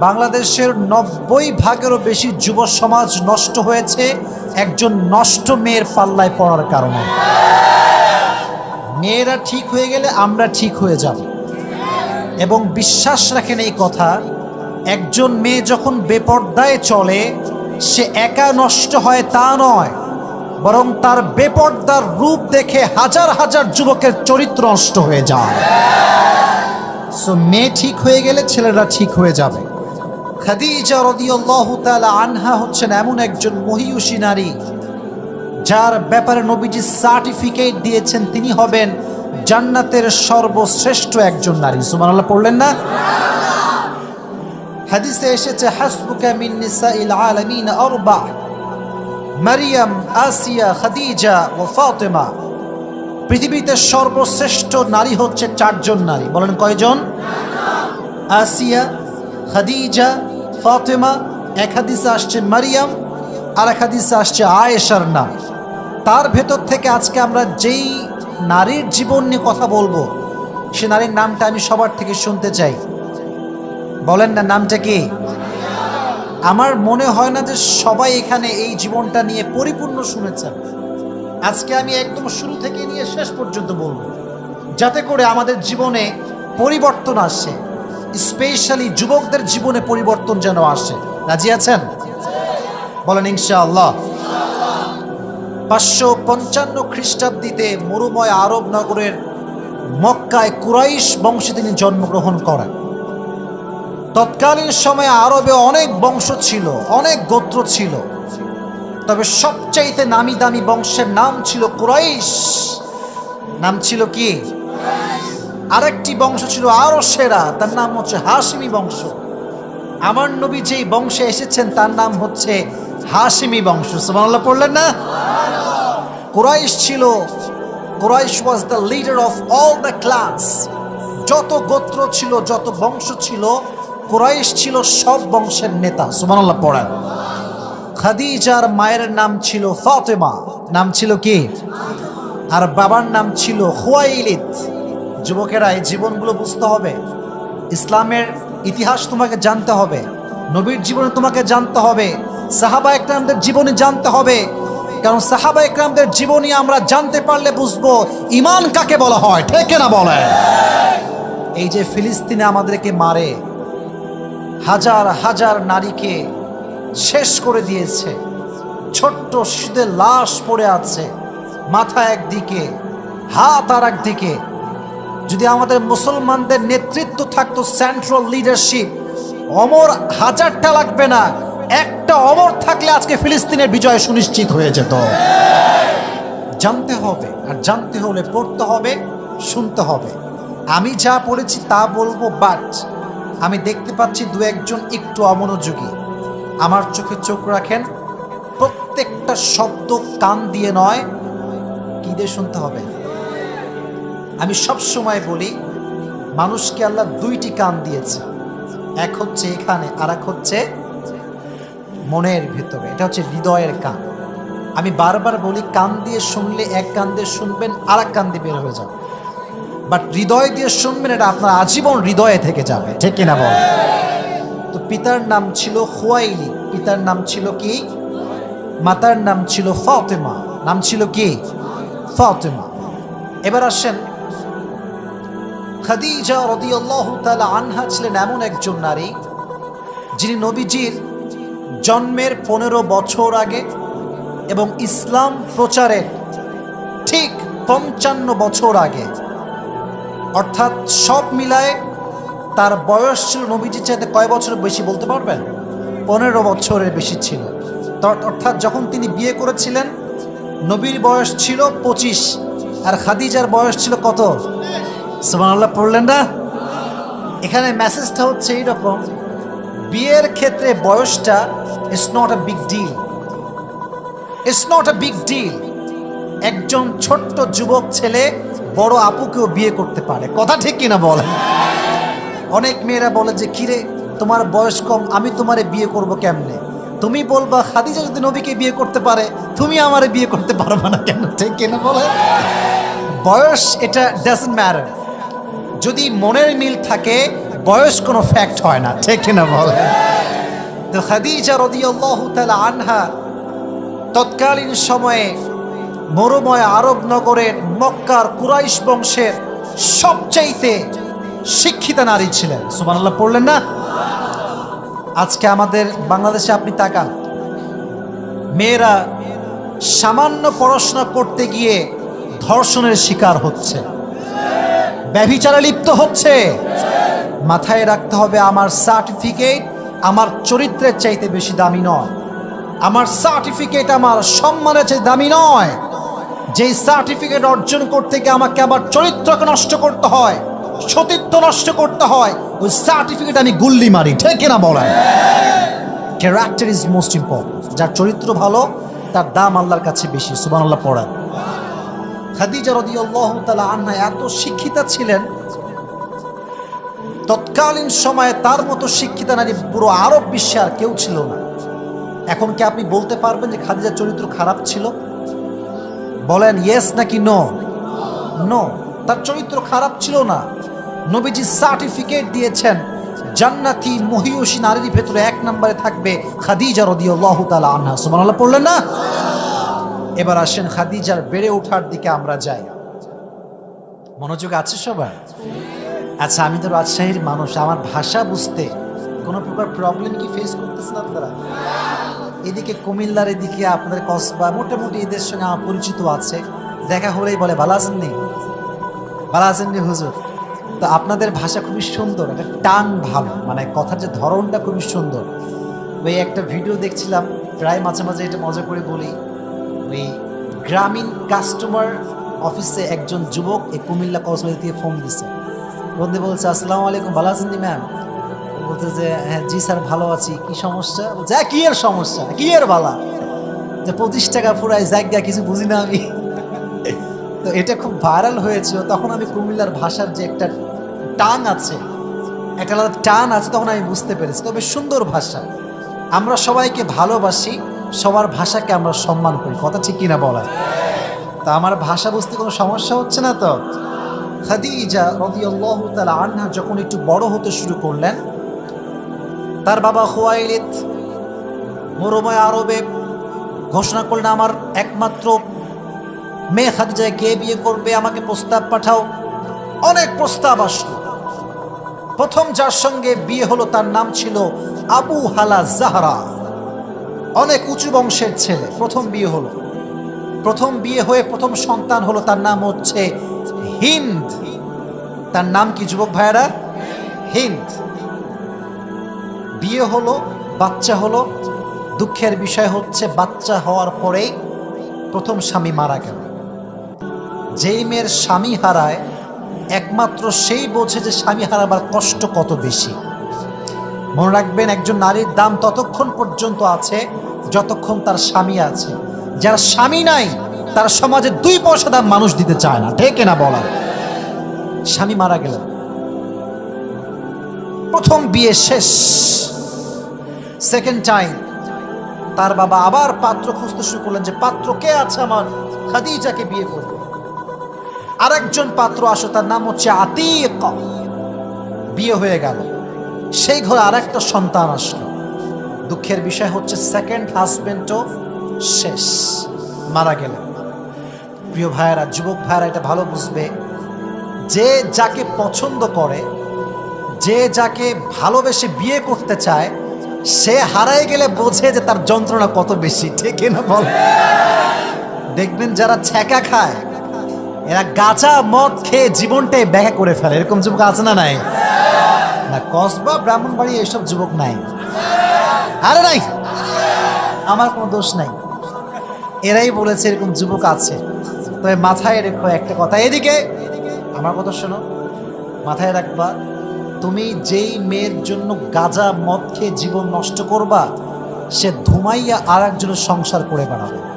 বাংলাদেশের নব্বই ভাগেরও বেশি যুব সমাজ নষ্ট হয়েছে একজন নষ্ট মেয়ের পাল্লায় পড়ার কারণে। মেয়েরা ঠিক হয়ে গেলে আমরা ঠিক হয়ে যাব। এবং বিশ্বাস রাখেন এই কথা, একজন মেয়ে যখন বেপর্দায় চলে, সে একা নষ্ট হয় তা নয়, বরং তার বেপর্দার রূপ দেখে হাজার হাজার যুবকের চরিত্র নষ্ট হয়ে যায়। সো মেয়ে ঠিক হয়ে গেলে ছেলেরা ঠিক হয়ে যাবে। খাদিজা রদিয়াল্লাহু তাআলা আনহা হচ্ছেন এমন একজন মহিয়সী নারী, যার ব্যাপারে নবীজি সার্টিফিকেট দিয়েছেন তিনি হবেন জান্নাতের সর্বশ্রেষ্ঠ একজন নারী। সুবহানাল্লাহ, পড়লেন না? হাদিসে এসেছে, হাসবুকা মিন নিসাইল আলামিন আরবা। মারিয়াম, আসিয়া, খাদিজা ও ফাতেমা। পৃথিবীতে সর্বশ্রেষ্ঠ নারী হচ্ছে চারজন নারী। বলেন কয়জন? আসিয়া, খাদিজা ফাতেমা, এক হাদিসে আসছে মারিয়াম আর এক হাদিসে আসছে আয়েশার নাম। তার ভেতর থেকে আজকে আমরা যেই নারীর জীবন নিয়ে কথা বলব, সে নারীর নামটা আমি সবার থেকে শুনতে চাই। বলেন না, নামটা কি? আমার মনে হয় না যে সবাই এখানে এই জীবনটা নিয়ে পরিপূর্ণ শুনেছেন। আজকে আমি একদম শুরু থেকে নিয়ে শেষ পর্যন্ত বলব, যাতে করে আমাদের জীবনে পরিবর্তন আসে। স্পেশালি যুবকদের জীবনে পরিবর্তন যেন আসে। রাজি আছেন? বলেন, ইনশাআল্লাহ। পাঁচশো পঞ্চান্ন খ্রিস্টাব্দীতে মরুময় আরব নগরের মক্কায় কুরাইশ বংশে তিনি জন্মগ্রহণ করেন। তৎকালীন সময়ে আরবে অনেক বংশ ছিল, অনেক গোত্র ছিল। তবে সবচাইতে নামি দামি বংশের নাম ছিল কুরাইশ। নাম ছিল কি? আরেকটি বংশ ছিল আরও সেরা, তার নাম হচ্ছে হাসিমি বংশ। আমার নবী যেই বংশে এসেছেন, তার নাম হচ্ছে হাসিমি বংশ। সুবহানাল্লাহ, পড়লেন না? কুরাইশ ছিল, Quraish was the leader of all the class যত গোত্র ছিল, যত বংশ ছিল, কুরাইশ ছিল সব বংশের নেতা। সুবহানাল্লাহ, পড়েন। খাদিজার মায়ের নাম ছিল ফাতেমা। নাম ছিল কি? আর বাবার নাম ছিল হুয়াইলিদ যুবকেরা এই জীবনগুলো বুঝতে হবে। ইসলামের ইতিহাস তোমাকে জানতে হবে। নবীর জীবনে তোমাকে জানতে হবে। সাহাবা একরামদের জীবনী জানতে হবে। কারণ সাহাবা একরামদের জীবনী আমরা জানতে পারলে বুঝব ইমান কাকে বলা হয়। ঠিক না বলে এই যে ফিলিস্তিনে আমাদেরকে মারে, হাজার হাজার নারীকে শেষ করে দিয়েছে। ছোট্ট শিশুদের লাশ পড়ে আছে, মাথা একদিকে, হাত আর একদিকে যদি আমাদের মুসলমানদের নেতৃত্ব থাকতো সেন্ট্রাল লিডারশিপ অমর হাজারটা লাগবে না। একটা অমর থাকলে আজকে ফিলিস্তিনের বিজয় সুনিশ্চিত হয়ে যেত। জানতে হবে, আর জানতে হলে পড়তে হবে, শুনতে হবে। আমি যা পড়েছি তা বলব বাট আমি দেখতে পাচ্ছি দু একজন একটু অমনোযোগী। আমার চোখে চোখ রাখেন, প্রত্যেকটা শব্দ কান দিয়ে নয়, কি দিয়ে শুনতে হবে? আমি সব সময় বলি, মানুষকে আল্লাহ দুইটি কান দিয়েছে। এক হচ্ছে এখানে আর এক হচ্ছে মনের ভেতরে। এটা হচ্ছে হৃদয়ের কান। আমি বারবার বলি, কান দিয়ে শুনলে এক কান দিয়ে শুনবেন আর এক কান দিয়ে বের হয়ে যাবে বাট হৃদয় দিয়ে শুনবেন, এটা আপনার আজীবন হৃদয়ে থেকে যাবে। ঠিক কিনা বল? তো পিতার নাম ছিল হুয়াইলি পিতার নাম ছিল কি? মাতার নাম ছিল ফাতেমা। নাম ছিল কি? ফাতেমা। এবার আসেন খাদিজা রদিয়াল্লাহু তাআলা আনহা ছিলেন এমন একজন নারী, যিনি নবীজির জন্মের পনেরো বছর আগে এবং ইসলাম প্রচারের ঠিক পঞ্চান্ন বছর আগে। অর্থাৎ সব মিলায় তার বয়স ছিল নবীজির চাইতে কয় বছর বেশি বলতে পারবেন? পনেরো বছরের বেশি ছিল। অর্থাৎ যখন তিনি বিয়ে করেছিলেন, নবীর বয়স ছিল পঁচিশ, আর খাদিজার বয়স ছিল কত? সুবহানাল্লাহ, পড়লেন না? এখানে মেসেজটা হচ্ছে এইরকম, বিয়ের ক্ষেত্রে বয়সটা it's not a big deal it's not a big deal একজন ছোট্ট যুবক ছেলে বড় আপুকেও বিয়ে করতে পারে। কথা ঠিক কিনা বলেন অনেক মেয়েরা বলে যে, কিরে, তোমার বয়স কম, আমি তোমারে বিয়ে করব কেমনে? তুমি বলবা, খাদিজা যদি নবীকে বিয়ে করতে পারে, তুমি আমারে বিয়ে করতে পারবে না কেন? ঠিক কিনা বলে? বয়স এটা ডাজন্ট ম্যাটার যদি মনের মিল থাকে, বয়স কোনো ফ্যাক্ট হয় না। ঠিক কিনা বলে তো খাদিজা রদিয়াল্লাহু তাআলা আনহা তৎকালীন সময়ে মরুময় আরব নগরের মক্কার কুরাইশ বংশের সবচাইতে শিক্ষিতা নারী ছিলেন। সুবহানাল্লাহ, পড়লেন না? আজকে আমাদের বাংলাদেশে আপনি তাকান। মেয়েরা সামান্য পড়াশোনা করতে গিয়ে ধর্ষণের শিকার হচ্ছে। ব্যভিচারে লিপ্ত হচ্ছে। মাথায় রাখতে হবে আমার সার্টিফিকেট আমার চরিত্রের চাইতে বেশি দামি নয়। আমার সার্টিফিকেট আমার সম্মানের চাইতে দামি নয়। যেই সার্টিফিকেট অর্জন করতে গিয়ে আমাকে আমার চরিত্রকে নষ্ট করতে হয়, সতীত্ব নষ্ট করতে হয়, ওই সার্টিফিকেট আমি গুল্লি মারি, ঠিক কিনা বলেন ক্যারেক্টার ইজ মোস্ট ইম্পর্টেন্ট যার চরিত্র ভালো, তার দাম আল্লাহর কাছে বেশি সুবান আল্লাহ পড়েন। খাদিজা রদিয়াল্লাহু তালা আন্না এত শিক্ষিতা ছিলেন, তৎকালীন সময়ে তার মতো শিক্ষিতা নারী পুরো আরব বিশ্বে আর কেউ ছিল না। এখন কি আপনি বলতে পারবেন যে খাদিজার চরিত্র খারাপ ছিল? বলেন ইয়েস নাকি নো নো তার চরিত্র খারাপ ছিল না। নবীজি সার্টিফিকেট দিয়েছেন, জান্নাতি মহিয়সী নারীর ভেতরে এক নম্বরে থাকবে খাদিজা রদিয়াল্লাহু তাআলা আনহা। সুবহানাল্লাহ, পড়লেন না? এবার আসেন খাদিজার বেড়ে ওঠার দিকে আমরা যাই। মনোযোগ আছে সবার? আচ্ছা আমি তো রাজশাহীর মানুষ, আমার ভাষা বুঝতে কোনো প্রকার প্রবলেম কি ফেস করতেছেন আপনারা? এদিকে কুমিল্লার এদিকে আপনাদের কসবা, মোটামুটি এদের সঙ্গে আমার পরিচিত আছে। দেখা হলেই বলে ভালো আছেন নি ভালো আছেন নি হুজুর। তো আপনাদের ভাষা খুবই সুন্দর, একটা টান ভালো মানে কথার যে ধরনটা খুবই সুন্দর। ওই একটা ভিডিও দেখছিলাম, প্রায় মাঝে মাঝে এটা মজা করে বলি। ওই গ্রামীণ কাস্টমার অফিসে একজন যুবক এই কুমিল্লা কসবা থেকে ফোন দিছে। বন্ধু বলছে, আসসালামু আলাইকুম, ভালো আছেন ম্যাম বলছে যে হ্যাঁ জি স্যার, ভালো আছি। কি সমস্যা? বলছে হ্যাঁ কি এর সমস্যা? কি এর বালা? যে, পঁচিশ টাকা পুরাই জায়গা, কিছু বুঝি না আমি। তো এটা খুব ভাইরাল হয়েছিল তখন আমি কুমিল্লার ভাষার যে একটা টান আছে, একটা আলাদা টান আছে, তখন আমি বুঝতে পেরেছি। তবে সুন্দর ভাষা। আমরা সবাইকে ভালোবাসি। সবার ভাষাকে আমরা সম্মান করি। কথা ঠিক কিনা বলা তা আমার ভাষা বুঝতে কোনো সমস্যা হচ্ছে না তো? খাদিজা রদিয়াল্লাহু তাআলা আনহা যখন একটু বড় হতে শুরু করলেন, তার বাবা খোয়াইলিদ মরুময় আরবে ঘোষণা করলেন, আমার একমাত্র মেয়ে খাদিজায় কে বিয়ে করবে? আমাকে প্রস্তাব পাঠাও। অনেক প্রস্তাব আসলো। প্রথম যার সঙ্গে বিয়ে হলো তার নাম ছিল আবু হালা জাহরা। অনেক উঁচু বংশের ছেলে। প্রথম বিয়ে হলো। প্রথম বিয়ে হয়ে প্রথম সন্তান হলো তার নাম হচ্ছে হিন্দ। তার নাম কি, যুবক ভাইয়েরা? হিন্দ। বিয়ে হলো, বাচ্চা হলো। দুঃখের বিষয় হচ্ছে বাচ্চা হওয়ার পরেই প্রথম স্বামী মারা গেল। যেই মেয়ের স্বামী হারায়, একমাত্র সেই বোঝে যে স্বামী হারাবার কষ্ট কত বেশি। মনে রাখবেন, একজন নারীর দাম ততক্ষণ পর্যন্ত আছে যতক্ষণ তার স্বামী আছে। যার স্বামী নাই, তার সমাজে দুই পয়সা দাম মানুষ দিতে চায় না। ঠিক না বলা স্বামী মারা গেলেন। প্রথম বিয়ে শেষ। সেকেন্ড টাইম তার বাবা আবার পাত্র খুঁজতে শুরু করলেন যে, পাত্র কে আছে আমার? খাদিজাকে বিয়ে করবে। আরেকজন পাত্র আসো, তার নাম হচ্ছে আতিক। বিয়ে হয়ে গেল। সেই ঘরে আরেকটা সন্তান আসলো। দুঃখের বিষয় হচ্ছে সেকেন্ড হাজবেন্ডও শেষ। মারা গেলেন। প্রিয় ভাইয়েরা, যুবক ভাইয়েরা, এটা ভালো বুঝবে। যে যাকে পছন্দ করে, যে যাকে ভালোবেসে বিয়ে করতে চায়, সে হারায় গেলে বোঝে যে তার যন্ত্রণা কত বেশি। ঠিক না বল? দেখবেন যারা ছ্যাঁকা খায়, এরা গাঁজা মদ খেয়ে জীবনটাই ব্যাখ্যা করে ফেলে। এরকম যুবক আছে না নাই? না, কসবা, ব্রাহ্মণবাড়ি এইসব যুবক নাই। আরে নাই। আমার কোনো দোষ নাই। এরাই বলেছে এরকম যুবক আছে। তবে মাথায় রেখো একটা কথা। এদিকে, আমার কথা শোনো। মাথায় রাখবা, তুমি যেই মেয়ের জন্য গাজা, মদ খেয়ে জীবন নষ্ট করবা, সে ধুমাইয়া আর একজনের সংসার করে বেড়াবে।